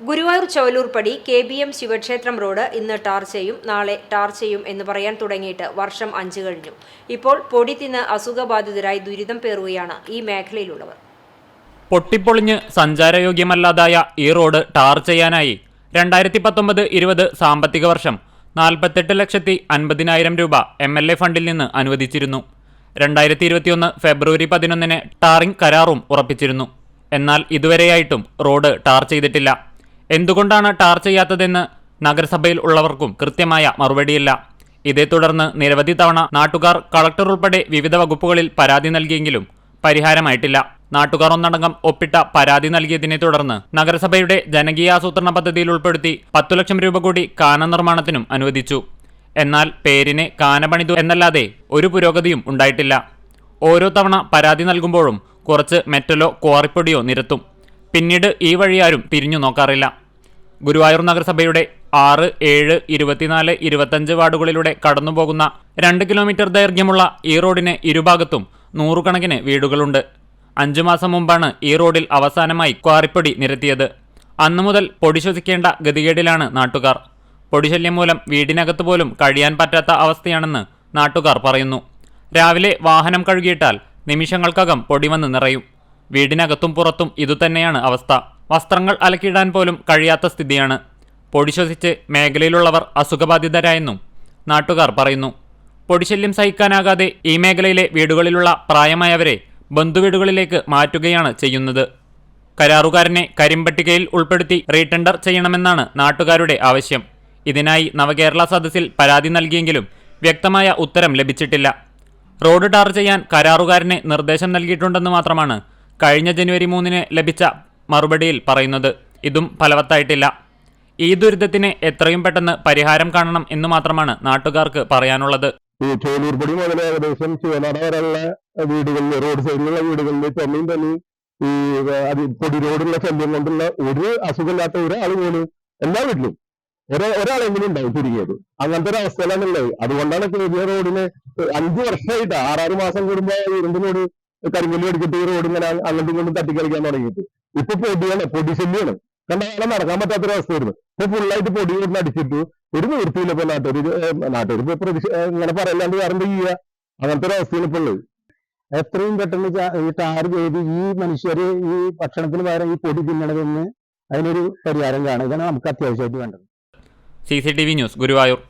Guruvayur Chavalurpadi K B M ശിവക്ഷേത്രം road ഇന്ന് tar ചെയ്യും നാളെ ടാർ ചെയ്യും എന്ന് പറയാൻ തുടങ്ങിയിട്ട് വർഷം അഞ്ച് കഴിഞ്ഞു. ഇപ്പോൾ പൊടി തിന്ന് അസുഖബാധിതരായി ദുരിതം പേറുകയാണ് ഈ മേഖലയിലുള്ളവർ. പൊട്ടിപ്പൊളിഞ്ഞ് സഞ്ചാരയോഗ്യമല്ലാതായ ഈ റോഡ് ടാർ ചെയ്യാനായി രണ്ടായിരത്തി പത്തൊമ്പത് ഇരുപത് സാമ്പത്തിക വർഷം നാൽപ്പത്തെട്ട് ലക്ഷത്തി അൻപതിനായിരം രൂപ എം എൽ എ ഫണ്ടിൽ നിന്ന് അനുവദിച്ചിരുന്നു. രണ്ടായിരത്തി ഇരുപത്തിയൊന്ന് ഫെബ്രുവരി പതിനൊന്നിന് ടാറിംഗ് കരാറും ഉറപ്പിച്ചിരുന്നു. എന്നാൽ ഇതുവരെയായിട്ടും റോഡ് ടാർ ചെയ്തിട്ടില്ല. എന്തുകൊണ്ടാണ് ടാർ ചെയ്യാത്തതെന്ന് നഗരസഭയിൽ ഉള്ളവർക്കും കൃത്യമായ മറുപടിയില്ല. ഇതേ തുടർന്ന് നിരവധി തവണ നാട്ടുകാർ കളക്ടർ ഉൾപ്പെടെ വിവിധ വകുപ്പുകളിൽ പരാതി നൽകിയെങ്കിലും പരിഹാരമായിട്ടില്ല. നാട്ടുകാർ ഒന്നടങ്കം ഒപ്പിട്ട പരാതി നൽകിയതിനെ തുടർന്ന് നഗരസഭയുടെ ജനകീയ ജനകീയാസൂത്രണ പദ്ധതിയിൽ ഉൾപ്പെടുത്തി പത്തു ലക്ഷം രൂപ കൂടി കാന നിർമ്മാണത്തിനും അനുവദിച്ചു. എന്നാൽ പേരിനെ കാന പണിതു എന്നല്ലാതെ ഒരു പുരോഗതിയും ഉണ്ടായിട്ടില്ല. ഓരോ തവണ പരാതി നൽകുമ്പോഴും കുറച്ച് മെറ്റലോ ക്വാറിപ്പൊടിയോ നിരത്തും. പിന്നീട് ഈ വഴി ആരും തിരിഞ്ഞു നോക്കാറില്ല. ഗുരുവായൂർ നഗരസഭയുടെ ആറ് ഏഴ് ഇരുപത്തിനാല് ഇരുപത്തഞ്ച് വാർഡുകളിലൂടെ കടന്നുപോകുന്ന രണ്ട് കിലോമീറ്റർ ദൈർഘ്യമുള്ള ഈ റോഡിന് ഇരുഭാഗത്തും നൂറുകണക്കിന് വീടുകളുണ്ട്. അഞ്ചു മാസം മുമ്പാണ് ഈ റോഡിൽ അവസാനമായി ക്വാറിപ്പൊടി നിരത്തിയത്. അന്നു മുതൽ പൊടി ശ്വസിക്കേണ്ട ഗതികേടിലാണ് നാട്ടുകാർ. പൊടിശല്യം മൂലം വീടിനകത്ത് പോലും കഴിയാൻ പറ്റാത്ത അവസ്ഥയാണെന്ന് നാട്ടുകാർ പറയുന്നു. രാവിലെ വാഹനം കഴുകിയിട്ടാൽ നിമിഷങ്ങൾക്കകം പൊടി വന്ന് നിറയും. വീടിനകത്തും പുറത്തും ഇതുതന്നെയാണ് അവസ്ഥ. വസ്ത്രങ്ങൾ അലക്കിയിടാൻ പോലും കഴിയാത്ത സ്ഥിതിയാണ്. പൊടി ശ്വസിച്ച് മേഖലയിലുള്ളവർ അസുഖബാധിതരായെന്നും നാട്ടുകാർ പറയുന്നു. പൊടിശല്യം സഹിക്കാനാകാതെ ഈ മേഖലയിലെ വീടുകളിലുള്ള പ്രായമായവരെ ബന്ധുവീടുകളിലേക്ക് മാറ്റുകയാണ് ചെയ്യുന്നത്. കരാറുകാരനെ കരിമ്പട്ടികയിൽ ഉൾപ്പെടുത്തി റീടെൻഡർ ചെയ്യണമെന്നാണ് നാട്ടുകാരുടെ ആവശ്യം. ഇതിനായി നവകേരള സദസ്സിൽ പരാതി നൽകിയെങ്കിലും വ്യക്തമായ ഉത്തരം ലഭിച്ചിട്ടില്ല. റോഡ് ടാർ ചെയ്യാൻ കരാറുകാരനെ നിർദ്ദേശം നൽകിയിട്ടുണ്ടെന്ന് മാത്രമാണ് കഴിഞ്ഞ ജനുവരി മൂന്നിന് ലഭിച്ച മറുപടിയിൽ പറയുന്നത് ഇതും ഫലവത്തായിട്ടില്ല. ഈ ദുരിതത്തിന് എത്രയും പെട്ടെന്ന് പരിഹാരം കാണണം എന്ന് മാത്രമാണ് നാട്ടുകാർക്ക് പറയാനുള്ളത്. ഈ ചോലൂർപടി മുതൽ ഏകദേശം ചുവനട വരെയുള്ള വീടുകളിൽ റോഡ് സൈഡിലുള്ള വീടുകളിൽ തന്നെയും തന്നെ ഈ പൊടി റോഡുള്ള ശല്യം കൊണ്ടുള്ള ഒരു അസുഖമില്ലാത്ത ഒരാൾ പോലും എല്ലാ വീട്ടിലും. ഒരേ ഒരാളെങ്കിലും ഉണ്ടാവും ചുരുങ്ങിയത്. അങ്ങനത്തെ ഒരു അവസ്ഥയിലാണുള്ളത്. അതുകൊണ്ടാണ് പുതിയ റോഡിന് അഞ്ചു വർഷമായിട്ട് ആറാറ് മാസം കൂടുമ്പോൾ ഇരുമ്പിനോട് കരിങ്കല്ല് അടിച്ചിട്ട് ഈ റോഡ് ഇങ്ങനെ അങ്ങോട്ടും ഇങ്ങോട്ടും തട്ടിക്കളിക്കാൻ തുടങ്ങിയിട്ട്. ഇപ്പൊ പൊടിയാണ് പൊടി ശല്യമാണ് കണ്ടാലും നടക്കാൻ പറ്റാത്തൊരവസ്ഥയായിരുന്നു ഇപ്പൊ ഫുള്ളായിട്ട് പൊടി കൊണ്ട് അടിച്ചിട്ട് ഒരു നിവൃത്തിയില്ല ഇപ്പൊ നാട്ടൂര് നാട്ടൂര് ഇപ്പൊ പ്രതിഷേ ഇങ്ങനെ പറയല്ലാണ്ട് വേറെ എന്താ ചെയ്യുക അങ്ങനത്തെ ഒരു അവസ്ഥയാണ് ഇപ്പൊ ഉള്ളത്. എത്രയും പെട്ടെന്ന് ഈ ടാർ ചെയ്ത് ഈ മനുഷ്യര് ഈ ഭക്ഷണത്തിന് പകരം ഈ പൊടി തിന്നണതെന്ന് അതിനൊരു പരിഹാരം കാണുക. ഇതാണ് നമുക്ക് അത്യാവശ്യമായിട്ട് വേണ്ടത്. C C T V news Guruvayur.